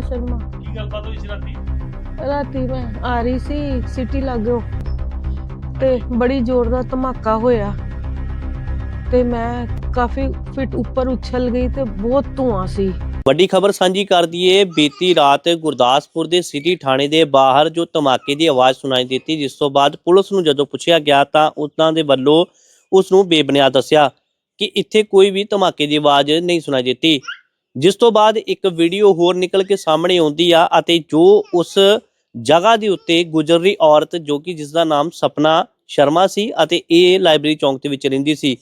ਸਪਨਾ ਸ਼ਰਮਾ। ਕੀ ਗੱਲਬਾਤ ਹੋਈ ਸੀ ਰਾਤੀ? ਰਾਤੀ ਮੈਂ ਆ ਰਹੀ ਸੀ ਸਿਟੀ ਲੱਗੋ ਤੇ ਬੜੀ ਜ਼ੋਰ ਦਾ ਧਮਾਕਾ ਹੋਇਆ ਤੇ ਮੈਂ ਕਾਫੀ ਫਿਟ ਉੱਪਰ ਉਛਲ ਗਈ ਤੇ ਬਹੁਤ ਧੂਆਂ ਸੀ। ਵੱਡੀ ਖਬਰ ਸਾਂਝੀ ਕਰ ਦਈਏ ਬੀਤੀ ਰਾਤ ਗੁਰਦਾਸਪੁਰ ਦੇ ਸਿਟੀ ਥਾਣੇ ਦੇ ਬਾਹਰ ਜੋ ਧਮਾਕੇ ਦੀ ਆਵਾਜ਼ ਸੁਣਾਈ ਦਿੱਤੀ ਜਿਸ ਤੋਂ ਬਾਅਦ ਪੁਲਿਸ ਨੂੰ ਜਦੋਂ ਪੁੱਛਿਆ ਗਿਆ ਤਾਂ ਉਹਨਾਂ ਦੇ ਵੱਲੋਂ ਉਸ ਨੂੰ ਬੇਬੁਨਿਆਦ ਦੱਸਿਆ ਕਿ ਇੱਥੇ ਕੋਈ ਵੀ ਧਮਾਕੇ ਦੀ ਆਵਾਜ਼ ਨਹੀਂ ਸੁਣਾਈ ਦਿੱਤੀ। ਜਿਸ ਤੋਂ ਬਾਅਦ ਇੱਕ ਵੀਡੀਓ ਹੋਰ ਨਿਕਲ ਕੇ ਸਾਹਮਣੇ ਆਉਂਦੀ ਆ ਅਤੇ ਜੋ ਉਸ ਜਗ੍ਹਾ ਦੇ ਉੱਤੇ ਗੁਜ਼ਰ ਰਹੀ ਔਰਤ ਜੋ ਕਿ ਜਿਸ ਦਾ ਨਾਮ ਸਪਨਾ ਸ਼ਰਮਾ ਸੀ ਅਤੇ ਇਹ ਲਾਇਬ੍ਰੇਰੀ ਚੌਂਕ ਦੇ ਵਿੱਚ ਰਹਿੰਦੀ ਸੀ।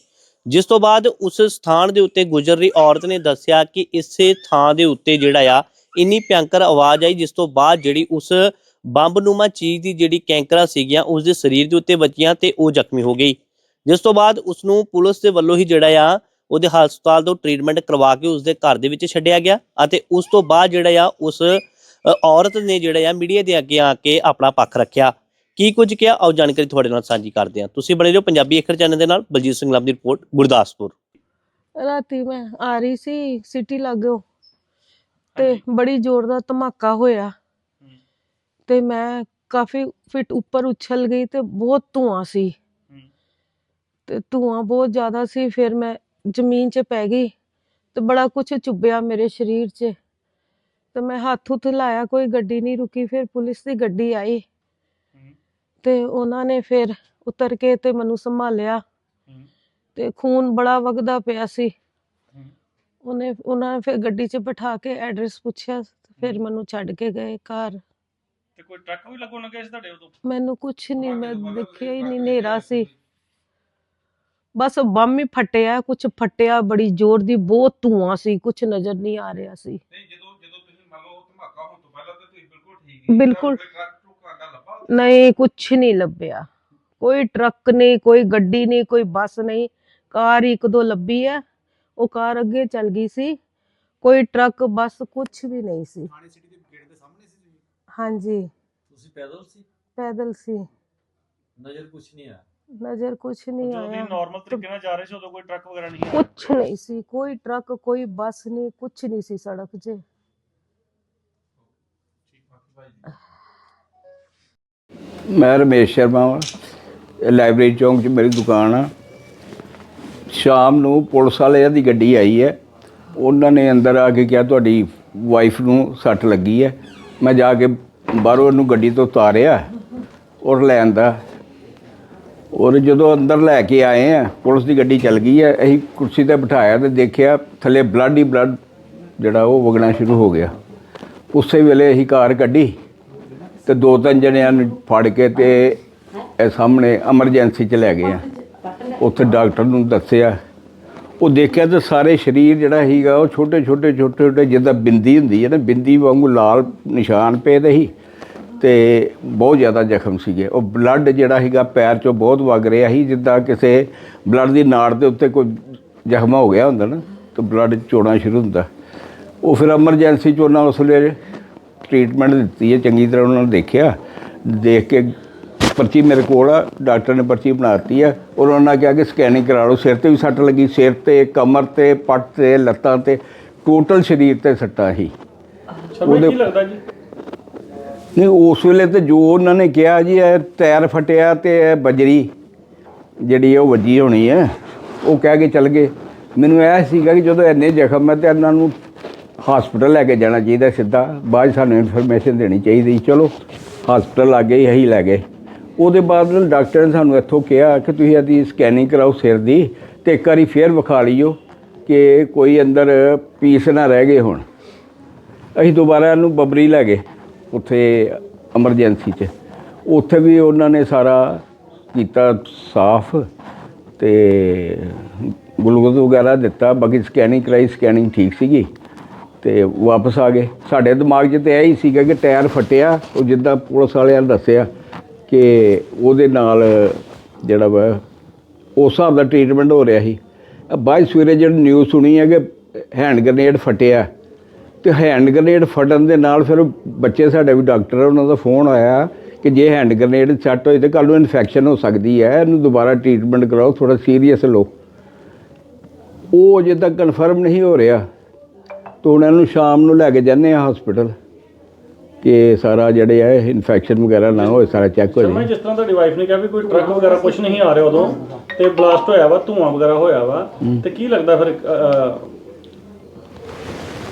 ਜਿਸ ਤੋਂ ਬਾਅਦ ਉਸ ਸਥਾਨ ਦੇ ਉੱਤੇ ਗੁਜ਼ਰ ਰਹੀ ਔਰਤ ਨੇ ਦੱਸਿਆ ਕਿ ਇਸੇ ਥਾਂ ਦੇ ਉੱਤੇ ਜਿਹੜਾ ਆ, ਇੰਨੀ ਭਿਅੰਕਰ ਆਵਾਜ਼ ਆਈ ਜਿਸ ਤੋਂ ਬਾਅਦ ਜਿਹੜੀ ਉਸ ਬੰਬਨੁਮਾ ਚੀਜ਼ ਦੀ ਜਿਹੜੀ ਕੈਂਕਰਾ ਸੀਗੀਆਂ ਉਸ ਦੇ ਸਰੀਰ ਦੇ ਉੱਤੇ ਵੱਜੀਆਂ ਤੇ ਉਹ ਜ਼ਖਮੀ ਹੋ ਗਈ। ਜਿਸ ਤੋਂ ਬਾਅਦ ਉਸ ਨੂੰ ਪੁਲਿਸ ਦੇ ਵੱਲੋਂ ਹੀ ਜਿਹੜਾ ਆ ਉਹਦੇ ਹਸਪਤਾਲ ਤੋਂ ਟ੍ਰੀਟਮੈਂਟ ਕਰਵਾ ਕੇ ਉਸ ਦੇ ਘਰ ਦੇ ਵਿੱਚ ਛੱਡਿਆ ਗਿਆ ਅਤੇ ਉਸ ਤੋਂ ਬਾਅਦ ਜਿਹੜਾ ਆ ਉਸ ਔਰਤ ਨੇ ਜਿਹੜਾ ਆ ਮੀਡੀਆ ਦੇ ਅੱਗੇ ਆ ਕੇ ਆਪਣਾ ਪੱਖ ਰੱਖਿਆ। ਕੀ ਕੁਝ ਕਿਹਾ? ਆਓ ਜਾਣਕਾਰੀ ਤੁਹਾਡੇ ਨਾਲ ਸਾਂਝੀ ਕਰਦੇ ਹਾਂ। ਤੁਸੀਂ ਬਣੇ ਰਹੋ ਪੰਜਾਬੀ ਅੱਖਰ ਚੈਨਲ ਦੇ ਨਾਲ। ਬਲਜੀਤ ਸਿੰਘ ਲਾਭ ਦੀ ਰਿਪੋਰਟ ਗੁਰਦਾਸਪੁਰ। ਰਾਤੀ ਮੈਂ ਆ ਰਹੀ ਸੀ ਸਿਟੀ ਲੱਗੋ ਤੇ ਬੜੀ ਜ਼ੋਰ ਦਾ ਧਮਾਕਾ ਹੋਇਆ। ਤੇ ਮੈਂ ਕਾਫੀ ਫਿਟ ਉੱਪਰ ਉਛਲ ਗਈ ਤੇ ਬਹੁਤ ਧੂਆਂ ਸੀ। ਤੇ ਧੂਆਂ ਬਹੁਤ ਜ਼ਿਆਦਾ ਸੀ। ਫਿਰ ਮੈਂ ਜ਼ਮੀਨ 'ਚ ਪੈ ਗਈ ਤੇ ਬੜਾ ਕੁਝ ਚੁੱਭਿਆ ਮੇਰੇ ਸਰੀਰ 'ਚ। ਤੇ ਮੈਂ ਹੱਥ ਹੁੱਥ ਲਾਇਆ ਕੋਈ ਗੱਡੀ ਨਹੀਂ ਰੁਕੀ ਫਿਰ ਪੁਲਿਸ ਦੀ ਗੱਡੀ ਆਈ। ਤੇ ਉਹਨਾਂ ਨੇ ਫਿਰ ਉਤਰ ਕੇ ਤੇ ਮੈਨੂੰ ਸੰਭਾਲਿਆ। ਤੇ ਖੂਨ ਬੜਾ ਵਗਦਾ ਪਿਆ ਸੀ। ਉਹਨੇ ਉਹਨਾਂ ਨੇ ਫਿਰ ਗੱਡੀ 'ਚ ਬਿਠਾ ਕੇ ਐਡਰੈਸ ਪੁੱਛਿਆ ਫਿਰ ਮੈਨੂੰ ਛੱਡ ਕੇ ਗਏ ਘਰ। ਤੇ ਕੋਈ ਟਰੱਕ ਵੀ ਲੱਗੋ ਲੱਗਿਆ ਸੀ ਤੁਹਾਡੇ ਉਦੋਂ? ਮੈਨੂੰ ਕੁਝ ਨਹੀਂ ਮੈਂ ਦੇਖਿਆ ਹੀ ਨਹੀਂ ਹਨੇਰਾ ਸੀ। ਬਸ ਬੰਮ ਹੀ ਫਟਿਆ ਕੁਝ ਫਟਿਆ ਬੜੀ ਜ਼ੋਰ ਦੀ ਬਹੁਤ ਧੂਆਂ ਸੀ ਕੁਝ ਨਜ਼ਰ ਨਹੀਂ ਆ ਰਿਹਾ ਸੀ। ਨਹੀਂ ਜਦੋਂ ਜਦੋਂ ਤੁਸੀਂ ਮੰਨ ਲਓ ਧਮਾਕਾ ਹੋਣ ਤੋਂ ਪਹਿਲਾਂ ਤੇ ਤੁਸੀਂ ਬਿਲਕੁਲ ਠੀਕ ਸੀ ਬਿਲਕੁਲ। ਕੋਈ ਟਰੱਕ ਟਰੁੱਕ ਆਂਦਾ ਲੱਭਾ ਨਹੀਂ ਕੁਝ ਨਹੀਂ ਲੱਭਿਆ। ਕੋਈ ਟਰੱਕ ਨਹੀਂ ਕੋਈ ਗੱਡੀ ਨਹੀਂ ਕੋਈ ਬੱਸ ਨਹੀਂ ਕਾਰ ਇੱਕ ਦੋ ਲੱਭੀ ਹੈ ਉਹ ਕਾਰ ਅੱਗੇ ਚੱਲ ਗਈ ਸੀ। ਕੋਈ ਟਰੱਕ ਬੱਸ ਕੁਝ ਵੀ ਨਹੀਂ ਸੀ। ਥਾਣੇ ਸਿਟੀ ਦੇ ਗੇਟ ਦੇ ਸਾਹਮਣੇ ਸੀ ਤੁਸੀਂ? ਹਾਂਜੀ। ਤੁਸੀਂ ਪੈਦਲ ਸੀ? ਪੈਦਲ ਸੀ। ਨਜ਼ਰ ਕੁਛ ਨਹੀਂ ਆਇਆ। ਨਜ਼ਰ ਕੁਝ ਨਹੀਂ ਜਦੋਂ ਤੁਸੀਂ ਆਇਆ। ਨਾਰਮਲ ਤਰੀਕੇ ਨਾਲ ਜਾ ਰਹੇ ਸੀ ਉਦੋਂ ਕੋਈ ਟਰੱਕ ਵਗੈਰਾ ਨਹੀਂ ਸੀ ਕੁਛ ਨਹੀਂ ਸੀ ਕੋਈ ਟਰੱਕ ਕੋਈ ਬੱਸ ਨਹੀਂ ਕੁਛ ਨਹੀਂ ਸੀ ਸੜਕ 'ਚ। ਮੈਂ ਰਮੇਸ਼ ਸ਼ਰਮਾ ਵਾਂ। ਲਾਇਬ੍ਰੇਰੀ ਚੌਂਕ 'ਚ ਮੇਰੀ ਦੁਕਾਨ ਆ। ਸ਼ਾਮ ਨੂੰ ਪੁਲਿਸ ਵਾਲਿਆਂ ਦੀ ਗੱਡੀ ਆਈ ਹੈ। ਉਹਨਾਂ ਨੇ ਅੰਦਰ ਆ ਕੇ ਕਿਹਾ ਤੁਹਾਡੀ ਵਾਈਫ ਨੂੰ ਸੱਟ ਲੱਗੀ ਹੈ। ਮੈਂ ਜਾ ਕੇ ਬਾਹਰੋਂ ਉਹਨੂੰ ਗੱਡੀ ਤੋਂ ਉਤਾਰਿਆ ਔਰ ਲੈ ਆਂਦਾ। ਔਰ ਜਦੋਂ ਅੰਦਰ ਲੈ ਕੇ ਆਏ ਆ, ਪੁਲਿਸ ਦੀ ਗੱਡੀ ਚੱਲ ਗਈ ਹੈ ਅਸੀਂ ਕੁਰਸੀ ਤੇ ਬਿਠਾਇਆ ਤੇ ਦੇਖਿਆ ਥੱਲੇ ਬਲੱਡ ਹੀ ਬਲੱਡ ਜਿਹੜਾ ਉਹ ਵਗਣਾ ਸ਼ੁਰੂ ਹੋ ਗਿਆ। ਉਸੇ ਵੇਲੇ ਅਸੀਂ ਕਾਰ ਕੱਢੀ ਤੇ ਦੋ ਤਿੰਨ ਜਣਿਆਂ ਨੂੰ ਫੜ ਕੇ ਤੇ ਇਹ ਸਾਹਮਣੇ ਐਮਰਜੈਂਸੀ ਚ ਲੈ ਗਏ ਆ। ਉੱਥੇ ਡਾਕਟਰ ਨੂੰ ਦੱਸਿਆ। ਉਹ ਦੇਖਿਆ ਤੇ ਸਾਰੇ ਸਰੀਰ ਜਿਹੜਾ ਸੀਗਾ ਉਹ ਛੋਟੇ ਛੋਟੇ ਛੋਟੇ ਛੋਟੇ ਜਿੱਦਾਂ ਬਿੰਦੀ ਹੁੰਦੀ ਹੈ ਨਾ, ਬਿੰਦੀ ਵਾਂਗੂ ਲਾਲ ਨਿਸ਼ਾਨ ਪਏ ਦੇ ਸੀ। ਤੇ ਬਹੁਤ ਜ਼ਿਆਦਾ ਜ਼ਖਮ ਸੀਗੇ। ਉਹ ਬਲੱਡ ਜਿਹੜਾ ਸੀਗਾ ਪੈਰ ਚੋਂ ਬਹੁਤ ਵਗ ਰਿਹਾ ਸੀ ਜਿੱਦਾਂ ਕਿਸੇ ਬਲੱਡ ਦੀ ਨਾੜ ਦੇ ਉੱਤੇ ਕੋਈ ਜ਼ਖਮ ਹੋ ਗਿਆ ਹੁੰਦਾ ਨਾ ਤੇ ਬਲੱਡ ਚੋਣਾ ਸ਼ੁਰੂ ਹੁੰਦਾ। ਉਹ ਫਿਰ ਐਮਰਜੈਂਸੀ ਚ ਉਹਨਾਂ ਉਸ ਵੇਲੇ ਟ੍ਰੀਟਮੈਂਟ ਦਿੱਤੀ ਹੈ ਚੰਗੀ ਤਰ੍ਹਾਂ ਉਹਨਾਂ ਨੇ ਦੇਖਿਆ। ਦੇਖ ਕੇ ਪਰਚੀ ਮੇਰੇ ਕੋਲ ਆ ਡਾਕਟਰ ਨੇ ਪਰਚੀ ਬਣਾਤੀ ਹੈ ਔਰ ਉਹਨਾਂ ਨੇ ਕਿਹਾ ਕਿ ਸਕੈਨਿੰਗ ਕਰਾ ਲਓ ਸਿਰ ਤੇ ਵੀ ਸੱਟ ਲੱਗੀ ਸਿਰ ਤੇ ਕਮਰ ਤੇ ਪੱਟ ਤੇ ਲੱਤਾਂ ਤੇ ਟੋਟਲ ਸਰੀਰ ਤੇ ਸੱਟਾਂ ਲੱਗਦਾ ਜੀ? ਨਹੀਂ, ਉਸ ਵੇਲੇ ਤੇ ਜੋ ਉਹਨਾਂ ਨੇ ਕਿਹਾ ਜੀ, ਇਹ ਟਾਇਰ ਫਟਿਆ ਤੇ ਇਹ ਬਜਰੀ ਜਿਹੜੀ ਉਹ ਵੱਜੀ ਹੋਣੀ ਹੈ ਉਹ ਕਹਿ ਕੇ ਚੱਲ ਗਏ। ਮੈਨੂੰ ਇਹ ਸੀਗਾ ਕਿ ਜਦੋਂ ਇੰਨੇ ਜ਼ਖਮ ਹੈ ਤੇ ਇਹਨਾਂ ਨੂੰ ਹਸਪੀਟਲ ਲੈ ਕੇ ਜਾਣਾ ਚਾਹੀਦਾ ਸਿੱਧਾ। ਬਾਅਦ 'ਚ ਸਾਨੂੰ ਇਨਫੋਰਮੇਸ਼ਨ ਦੇਣੀ ਚਾਹੀਦੀ। ਚਲੋ ਹਸਪੀਟਲ ਆ ਗਏ ਅਸੀਂ ਲੈ ਗਏ। ਉਹਦੇ ਬਾਅਦ ਡਾਕਟਰ ਨੇ ਸਾਨੂੰ ਇੱਥੋਂ ਕਿਹਾ ਕਿ ਤੁਸੀਂ ਇਹਦੀ ਸਕੈਨਿੰਗ ਕਰਾਓ ਸਿਰ ਦੀ ਤੇ ਇੱਕ ਵਾਰੀ ਫੇਰ ਵਿਖਾ ਲਈਓ ਕਿ ਕੋਈ ਅੰਦਰ ਪੀਸ ਨਾ ਰਹਿ ਗਏ ਹੁਣ। ਅਸੀਂ ਦੁਬਾਰਾ ਇਹਨੂੰ ਬਬਰੀ ਲੈ ਗਏ। ਉੱਥੇ ਐਮਰਜੈਂਸੀ 'ਚ। ਉੱਥੇ ਵੀ ਉਹਨਾਂ ਨੇ ਸਾਰਾ ਕੀਤਾ ਸਾਫ਼ ਤੇ ਗਲੂਕੋਜ਼ ਵਗੈਰਾ ਦਿੱਤਾ, ਬਾਕੀ ਸਕੈਨਿੰਗ ਕਰਾਈ ਸਕੈਨਿੰਗ ਠੀਕ ਸੀਗੀ ਤੇ ਵਾਪਸ ਆ ਗਏ। ਸਾਡੇ ਦਿਮਾਗ 'ਚ ਤੇ ਇਹ ਹੀ ਸੀਗਾ ਕਿ ਟਾਇਰ ਫਟਿਆ, ਉਹ ਜਿੱਦਾਂ ਪੁਲਿਸ ਵਾਲਿਆਂ ਨੇ ਦੱਸਿਆ ਕਿ ਉਹਦੇ ਨਾਲ ਜਿਹੜਾ ਵਾ, ਉਸ ਹਿਸਾਬ ਦਾ ਟ੍ਰੀਟਮੈਂਟ ਹੋ ਰਿਹਾ ਸੀ। ਬਾਅਦ ਸਵੇਰੇ ਜਿਹੜੀ ਨਿਊਜ਼ ਸੁਣੀ ਹੈ ਕਿ ਹੈਂਡ ਗ੍ਰੇਨੇਡ ਫਟਿਆ। ਤੇ ਹੈਂਡ ਗ੍ਰੇਨੇਡ ਫਟਣ ਦੇ ਨਾਲ ਫਿਰ ਬੱਚੇ ਸਾਡੇ ਵੀ ਡਾਕਟਰ ਉਹਨਾਂ ਦਾ ਫੋਨ ਆਇਆ ਕਿ ਜੇ ਹੈਂਡ ਗ੍ਰੇਨੇਡ ਸੱਟ ਹੋਏ ਤੇ ਕੱਲ ਨੂੰ ਇਨਫੈਕਸ਼ਨ ਹੋ ਸਕਦੀ ਹੈ ਇਹਨੂੰ ਦੁਬਾਰਾ ਟ੍ਰੀਟਮੈਂਟ ਕਰਾਓ ਥੋੜਾ ਸੀਰੀਅਸ ਲਓ। ਉਹ ਅਜੇ ਤੱਕ ਕਨਫਰਮ ਨਹੀਂ ਹੋ ਰਿਹਾ। ਤਾਂ ਹੁਣ ਇਹਨੂੰ ਸ਼ਾਮ ਨੂੰ ਲੈ ਕੇ ਜਾਂਦੇ ਆ ਹਸਪੀਟਲ ਕਿ ਸਾਰਾ ਜਿਹੜੇ ਆ ਇਨਫੈਕਸ਼ਨ ਵਗੈਰਾ ਨਾ ਹੋਏ ਸਾਰਾ ਚੈੱਕ ਹੋ ਸ਼ਰਮਾ ਜੀ, ਜਾਏ ਜਿਸ ਤਰ੍ਹਾਂ ਤੁਹਾਡੀ ਵਾਈਫ ਨੇ ਕਿਹਾ ਵੀ ਕੋਈ ਟਰੱਕ ਵਗੈਰਾ ਕੁਝ ਨਹੀਂ ਆ ਰਿਹਾ ਉਦੋਂ ਤੇ ਬਲਾਸਟ ਹੋਇਆ ਵਾ ਧੂਆਂ ਵਗੈਰਾ ਹੋਇਆ ਵਾ ਤੇ ਕੀ ਲੱਗਦਾ ਫਿਰ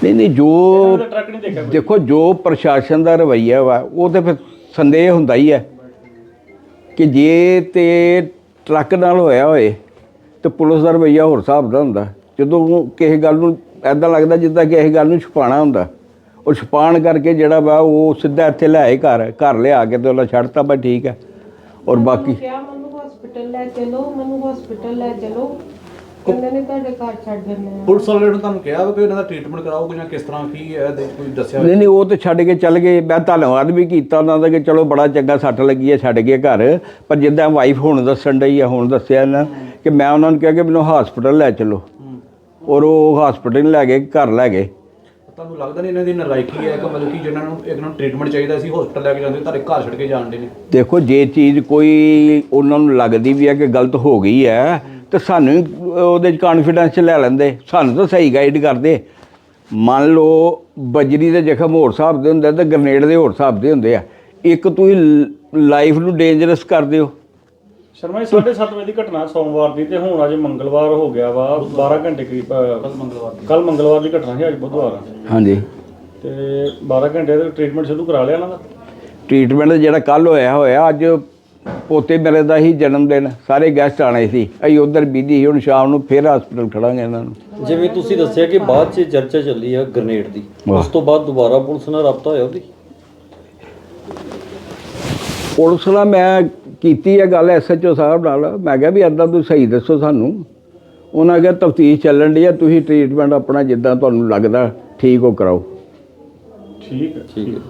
ਨਹੀਂ ਨਹੀਂ ਜੋ ਉਹਦਾ ਟਰੱਕ ਨਹੀਂ ਦੇਖਿਆ ਕੋਈ। ਦੇਖੋ ਜੋ ਪ੍ਰਸ਼ਾਸਨ ਦਾ ਰਵੱਈਆ ਵਾ ਉਹ ਤੇ ਫਿਰ ਸੰਦੇਹ ਹੁੰਦਾ ਹੀ ਹੈ ਕਿ ਜੇ ਤੇ ਟਰੱਕ ਨਾਲ ਹੋਇਆ ਹੋਏ ਤੇ ਪੁਲਿਸ ਦਾ ਰਵੱਈਆ ਹੋਰ ਹਿਸਾਬ ਦਾ ਹੁੰਦਾ। ਜਦੋਂ ਕਿਸੇ ਗੱਲ ਨੂੰ ਐਦਾਂ ਲੱਗਦਾ ਜਿੱਦਾਂ ਕਿਸੇ ਗੱਲ ਨੂੰ ਛੁਪਾਉਣਾ ਹੁੰਦਾ। ਉਹ ਛੁਪਾਉਣ ਕਰਕੇ ਜਿਹੜਾ ਵਾ ਉਹ ਸਿੱਧਾ ਇੱਥੇ ਲਿਆਏ ਘਰ ਘਰ ਲਿਆ ਕੇ ਤੇ ਉਹਨਾਂ ਛੱਡਤਾ ਬਸ ਠੀਕ ਹੈ। ਔਰ ਬਾਕੀ ਕਿਹਾ ਮੈਨੂੰ ਹਸਪੀਟਲ ਲੈ ਚਲੋ ਮੈਨੂੰ ਹਸਪੀਟਲ ਲੈ ਚਲੋ। ਕਹਿੰਦੇ ਨੇ ਤੁਹਾਡੇ ਘਰ ਛੱਡ ਦਿੰਦੇ ਆ। ਪੁਲਿਸ ਵਾਲੇ ਨੇ ਤੁਹਾਨੂੰ ਕਿਹਾ ਵਾ ਕਿ ਇਹਨਾਂ ਦਾ ਟ੍ਰੀਟਮੈਂਟ ਕਰਾਓਗੇ ਜਾਂ ਕਿਸ ਤਰ੍ਹਾਂ ਕੀ ਹੈ ਦੇ ਕੋਈ ਦੱਸਿਆ ਨਹੀਂ ਨਹੀਂ ਉਹ ਤੇ ਛੱਡ ਕੇ ਚੱਲ ਗਏ। ਮੈਂ ਧੰਨਵਾਦ ਵੀ ਕੀਤਾ ਉਹਨਾਂ ਦਾ ਕਿ ਚਲੋ ਬੜਾ ਚੰਗਾ ਸੱਟ ਲੱਗੀ ਹੈ ਛੱਡ ਗਏ ਘਰ। ਪਰ ਜਿੱਦਾਂ ਵਾਈਫ ਹੁਣ ਦੱਸਣ ਡਈ ਆ ਹੁਣ ਦੱਸਿਆ ਨਾ ਕਿ ਮੈਂ ਉਹਨਾਂ ਨੂੰ ਕਿਹਾ ਕਿ ਮੈਨੂੰ ਹਸਪੀਟਲ ਲੈ ਚਲੋ। ਔਰ ਉਹ ਹਸਪੀਟਲ ਲੈ ਗਏ ਘਰ ਲੈ ਗਏ। ਤੁਹਾਨੂੰ ਲੱਗਦਾ ਨਹੀਂ ਇਹਨਾਂ ਦੀ ਨਲਾਇਕੀ ਹੈ ਕਿ ਮਤਲਬ ਕਿ ਜਿਹਨਾਂ ਨੂੰ ਇੱਕ ਨੂੰ ਟ੍ਰੀਟਮੈਂਟ ਚਾਹੀਦਾ ਸੀ ਹਸਪੀਟਲ ਲੈ ਕੇ ਜਾਂਦੇ ਤੁਹਾਡੇ ਘਰ ਛੱਡ ਕੇ ਜਾਣ ਦੇ ਨੇ? ਦੇਖੋ ਜੇ ਚੀਜ਼ ਕੋਈ ਉਹਨਾਂ ਨੂੰ ਲੱਗਦੀ ਵੀ ਹੈ ਕਿ ਗਲਤ ਹੋ ਗਈ ਹੈ ਤੇ ਸਾਨੂੰ ਉਹਦੇ ਚ ਕੌਨਫੀਡੈਂਸ ਚ ਲੈ ਲੈਂਦੇ। ਸਾਨੂੰ ਤਾਂ ਸਹੀ ਗਾਈਡ ਕਰਦੇ। ਮੰਨ ਲਓ ਬਜਰੀ ਦੇ ਜ਼ਖਮ ਹੋਰ ਹਿਸਾਬ ਦੇ ਹੁੰਦੇ ਤੇ ਗ੍ਰਨੇਡ ਦੇ ਹੋਰ ਹਿਸਾਬ ਦੇ ਹੁੰਦੇ ਆ। ਇੱਕ ਤੁਸੀਂ ਲਾਈਫ ਨੂੰ ਡੇਂਜਰਸ ਕਰਦੇ ਹੋ ਸ਼ਰਮਾ ਜੀ 7:30 ਵਜੇ ਦੀ ਘਟਨਾ ਸੋਮਵਾਰ ਦੀ ਤੇ ਹੁਣ ਅੱਜ ਮੰਗਲਵਾਰ ਹੋ ਗਿਆ ਵਾ 12 ਘੰਟੇ ਕਰੀਬ ਕੱਲ ਮੰਗਲਵਾਰ ਕੱਲ ਮੰਗਲਵਾਰ ਦੀ ਘਟਨਾ ਸੀ ਅੱਜ ਬੁੱਧਵਾਰ ਆ। ਹਾਂਜੀ। ਤੇ 12 ਘੰਟੇ ਦਾ ਟ੍ਰੀਟਮੈਂਟ ਸ਼ੁਰੂ ਕਰਾ ਲਿਆ ਇਹਨਾਂ ਦਾ? ਟ੍ਰੀਟਮੈਂਟ ਜਿਹੜਾ ਕੱਲ ਹੋਇਆ ਹੋਇਆ ਅੱਜ ਪੋਤੇ ਮੇਰੇ ਦਾ ਹੀ ਜਨਮ ਦਿਨ ਸਾਰੇ ਗੈਸਟ ਆਣੇ ਸੀ। ਅਸੀਂ ਉਧਰ ਬੀਜੀ ਸੀ ਹੁਣ ਸ਼ਾਮ ਨੂੰ ਫੇਰ ਹਸਪੀਟਲ ਖੜਾਂਗੇ ਇਹਨਾਂ ਨੂੰ। ਜਿਵੇਂ ਤੁਸੀਂ ਦੱਸਿਆ ਕਿ ਬਾਅਦ 'ਚ ਚਰਚਾ ਚੱਲੀ ਆ ਗ੍ਰਨੇਡ ਦੀ। ਉਸ ਤੋਂ ਬਾਅਦ ਦੁਬਾਰਾ ਪੁਲਿਸ ਨਾਲ ਰਾਬਤਾ ਹੋਇਆ ਉਹਦੀ? ਪੁਲਿਸ ਨਾਲ ਮੈਂ ਕੀਤੀ ਹੈ ਗੱਲ ਐਸਐਚਓ ਸਾਹਿਬ ਨਾਲ। ਮੈਂ ਕਿਹਾ ਵੀ ਅੱਦਾਂ ਤੁਸੀਂ ਸਹੀ ਦੱਸੋ ਸਾਨੂੰ। ਉਹਨਾਂ ਕਿਹਾ ਤਫਤੀਸ਼ ਚੱਲਣ ਦੀ ਆ ਤੁਸੀਂ ਟ੍ਰੀਟਮੈਂਟ ਆਪਣਾ ਜਿੱਦਾਂ ਤੁਹਾਨੂੰ ਲੱਗਦਾ ਠੀਕ ਉਹ ਕਰਾਓ। ਠੀਕ ਹੈ। ਠੀਕ ਹੈ।